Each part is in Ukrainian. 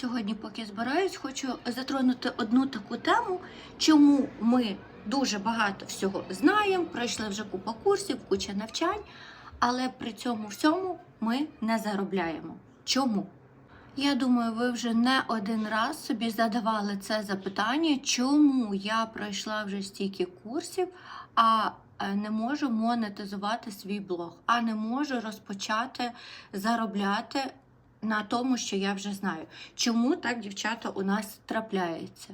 Сьогодні, поки збираюсь, хочу затронути одну таку тему, чому ми дуже багато всього знаємо, пройшли вже купа курсів, куча навчань, але при цьому всьому ми не заробляємо. Чому? Я думаю, ви вже не один раз собі задавали це запитання, чому я пройшла вже стільки курсів, а е, не можу монетизувати свій блог, а не можу розпочати заробляти на тому, що я вже знаю. Чому так, дівчата, у нас трапляється?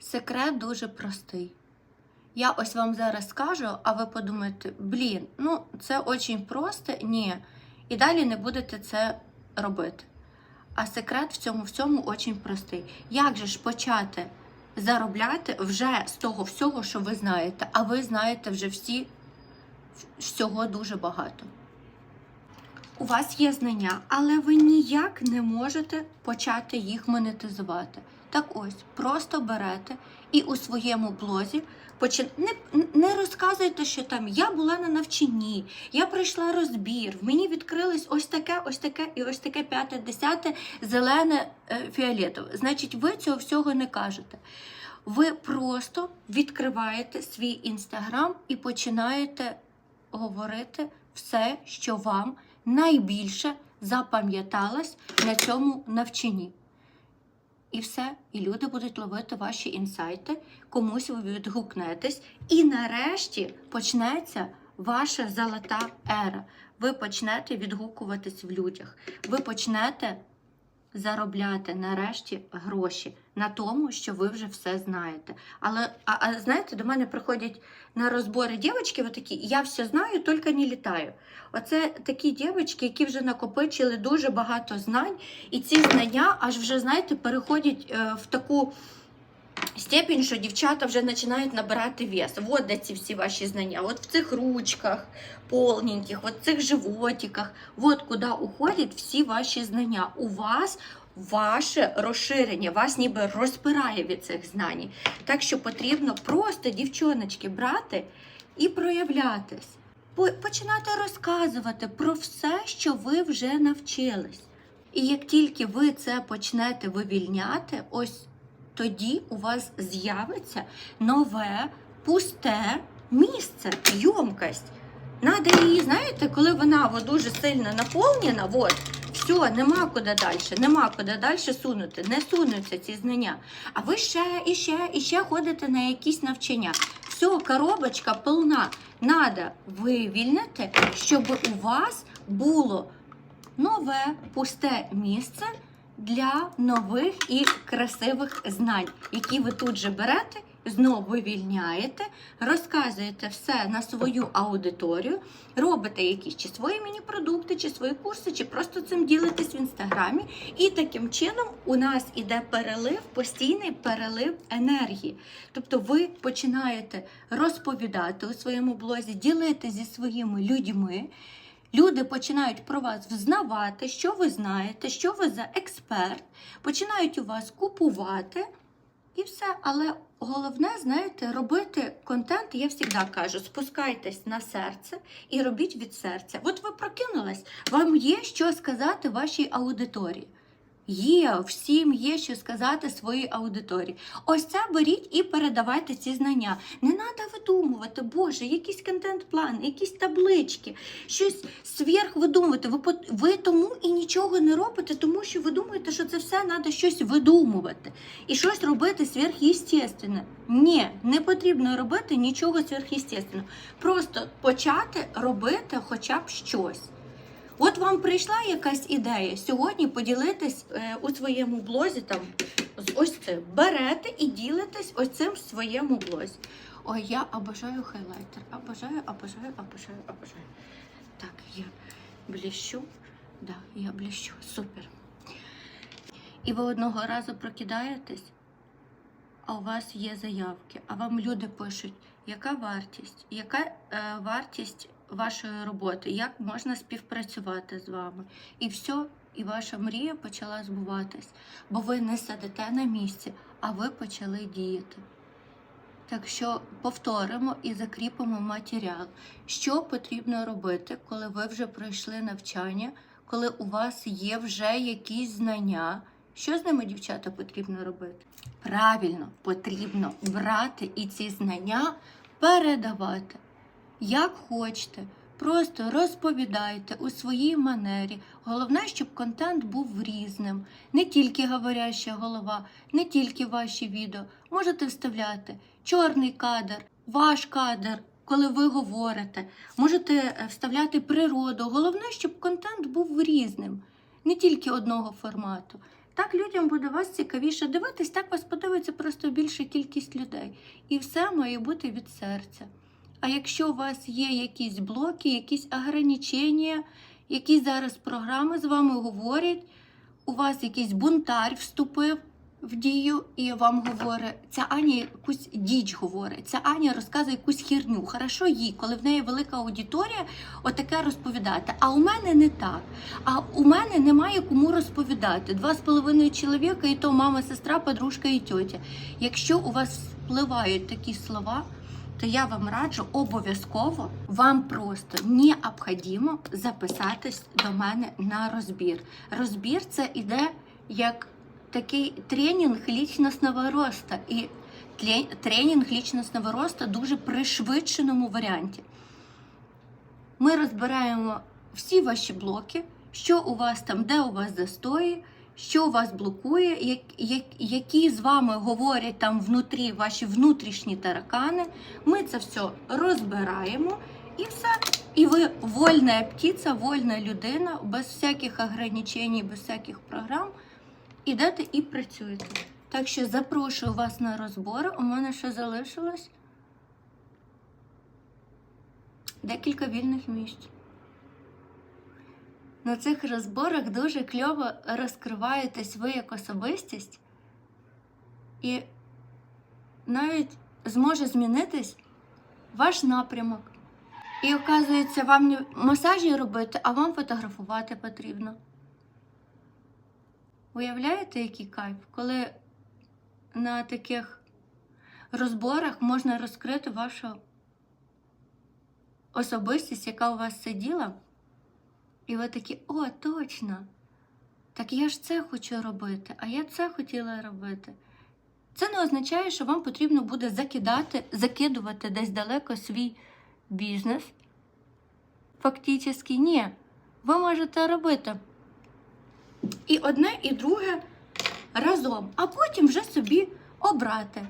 Секрет дуже простий. Я ось вам зараз скажу, а ви подумаєте, блін, ну це дуже просто, ні. І далі не будете це робити. А секрет в цьому всьому дуже простий. Як же ж почати заробляти вже з того всього, що ви знаєте, а ви знаєте вже всі всього дуже багато. У вас є знання, але ви ніяк не можете почати їх монетизувати. Так ось, просто берете і у своєму блозі почи... не, не розказуйте, що там я була на навчанні, я пройшла розбір, в мені відкрилось ось таке, ось таке і ось таке п'яте, десяте, зелене, е, фіолетове. Значить, ви цього всього не кажете. Ви просто відкриваєте свій інстаграм і починаєте говорити все, що вам найбільше запам'яталось на цьому навчанні. І все, і люди будуть ловити ваші інсайти, комусь ви відгукнетесь, і нарешті почнеться ваша золота ера. Ви почнете відгукуватись в людях. Ви почнете заробляти нарешті гроші на тому, що ви вже все знаєте. Але а, а знаєте, до мене приходять на розбори дівчатки, такі, я все знаю, тільки не літаю. Оце такі дівчатки, які вже накопичили дуже багато знань, і ці знання аж вже, знаєте, переходять е, в таку. Степінь, що дівчата вже починають набирати вес. От де ці всі ваші знання. От в цих ручках полненьких, от в цих животиках. От куди уходять всі ваші знання. У вас ваше розширення, вас ніби розпирає від цих знань. Так що потрібно просто, дівчоночки, брати і проявлятись. По- Починати розказувати про все, що ви вже навчились. І як тільки ви це почнете вивільняти, ось тоді у вас з'явиться нове пусте місце, ємкость. Надо її, знаєте, коли вона дуже сильно наповнена, от, все, нема куди далі, нема куди далі сунути, не сунуться ці знання. А ви ще і ще і ще ходите на якісь навчання. Все, коробочка повна. Надо вивільнити, щоб у вас було нове пусте місце для нових і красивих знань, які ви тут же берете, знову вивільняєте, розказуєте все на свою аудиторію, робите якісь чи свої міні-продукти, чи свої курси, чи просто цим ділитесь в інстаграмі. І таким чином у нас іде перелив, постійний перелив енергії. Тобто ви починаєте розповідати у своєму блозі, ділитися зі своїми людьми. Люди починають про вас взнавати, що ви знаєте, що ви за експерт, починають у вас купувати і все. Але головне, знаєте, робити контент, я завжди кажу, спускайтесь на серце і робіть від серця. От ви прокинулись, вам є що сказати вашій аудиторії. Є, всім є що сказати своїй аудиторії. Ось це беріть і передавайте ці знання. Не треба видумувати, Боже, якийсь контент-план, якісь таблички, щось сверх видумувати. Ви, ви тому і нічого не робите, тому що ви думаєте, що це все треба щось видумувати і щось робити сверхъестественне. Ні, не потрібно робити нічого сверхъестественного. Просто почати робити хоча б щось. От вам прийшла якась ідея сьогодні поділитись е, у своєму блозі там з ось цим. Берете і ділитесь ось цим в своєму блозі. Ой, я обожаю хайлайтер. Обожаю, обожаю, обожаю, обожаю. Так, я бліщу. Да, я бліщу. Супер. І ви одного разу прокидаєтесь, а у вас є заявки, а вам люди пишуть, яка вартість, яка е, вартість вашої роботи, як можна співпрацювати з вами. І все, і ваша мрія почала збуватись, бо ви не сидите на місці, а ви почали діяти. Так що повторимо і закріпимо матеріал, що потрібно робити, коли ви вже пройшли навчання, коли у вас є вже якісь знання, Що з ними, дівчата, потрібно робити? Правильно, потрібно брати і ці знання передавати. Як хочете, просто розповідайте у своїй манері. Головне, щоб контент був різним. Не тільки говоряща голова, не тільки ваші відео. Можете вставляти чорний кадр, ваш кадр, коли ви говорите. Можете е, вставляти природу. Головне, щоб контент був різним, не тільки одного формату. Так людям буде вас цікавіше дивитись, так вас подивиться просто більша кількість людей. І все має бути від серця. А якщо у вас є якісь блоки, якісь ограничення, які зараз програми з вами говорять, у вас якийсь бунтар вступив в дію і вам говорить, ця Аня якусь діч говорить, ця Аня розказує якусь херню. Хорошо їй, коли в неї велика аудиторія, отаке розповідати. А у мене не так. А у мене немає кому розповідати. Два з половиною чоловіка, і то мама, сестра, подружка і тьотя. Якщо у вас впливають такі слова, то я вам раджу обов'язково вам просто необхідно записатись до мене на розбір. Розбір це іде як такий тренінг лічностного росту. І тренінг лічностного росту дуже пришвидшеному варіанті. Ми розбираємо всі ваші блоки, що у вас там, де у вас застої, що вас блокує, як, як, які з вами говорять там внутрі ваші внутрішні таракани. Ми це все розбираємо і все. І ви вольна птиця, вольна людина, без всяких ограничень, без всяких програм. Ідете і працюєте. Так що запрошую вас на розбори. У мене ще залишилось декілька вільних місць. На цих розборах дуже кльово розкриваєтесь ви як особистість, і навіть зможе змінитись ваш напрямок. І оказується, вам не масажі робити, а вам фотографувати потрібно. Уявляєте, який кайф, коли на таких розборах можна розкрити вашу особистість, яка у вас сиділа, і ви такі, о, точно! Так я ж це хочу робити, а я це хотіла робити. Це не означає, що вам потрібно буде закидати, закидувати десь далеко свій бізнес. Фактично, ні. Ви можете робити і одне, і друге разом, а потім вже собі обрати.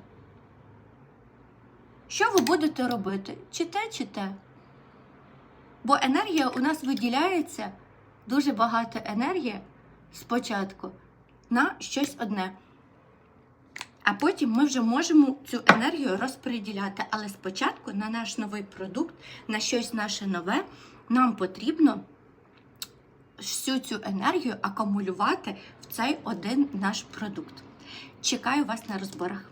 Що ви будете робити? Чи те, чи те? Бо енергія у нас виділяється дуже багато енергії спочатку на щось одне. А потім ми вже можемо цю енергію розподіляти. Але спочатку на наш новий продукт, на щось наше нове, нам потрібно всю цю енергію акумулювати в цей один наш продукт. Чекаю вас на розборах.